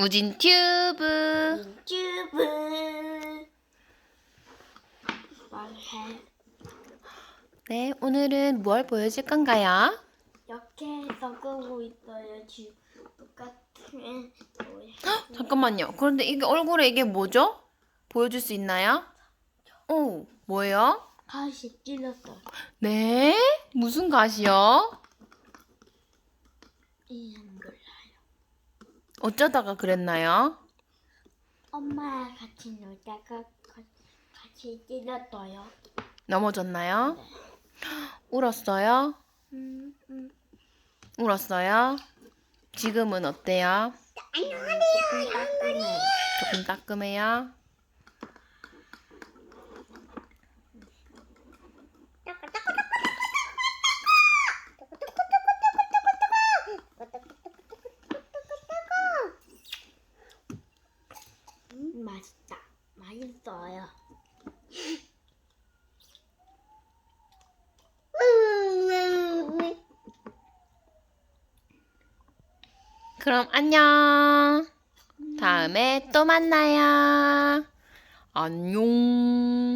우진 튜브. 유튜브 말해 네, 오늘은 뭘 보여줄 건가요? 이렇게 섞고 있어요 지금 똑같은 잠깐만요. 그런데 이게 얼굴에 이게 뭐죠? 보여줄 수 있나요? 오, 뭐예요? 가시 찔렀어요 네? 무슨 가시요? 이는 몰라요 어쩌다가 그랬나요? 엄마랑 같이 놀다가 가- 같이 찔렀어요 넘어졌나요? 울었어요? 음, 음. 울었어요? 지금은 어때요? 조금 따끔해요 조금 따끔해요? 음, 맛있다 맛있어요 그럼 안녕. 다음에 또 만나요. 안녕.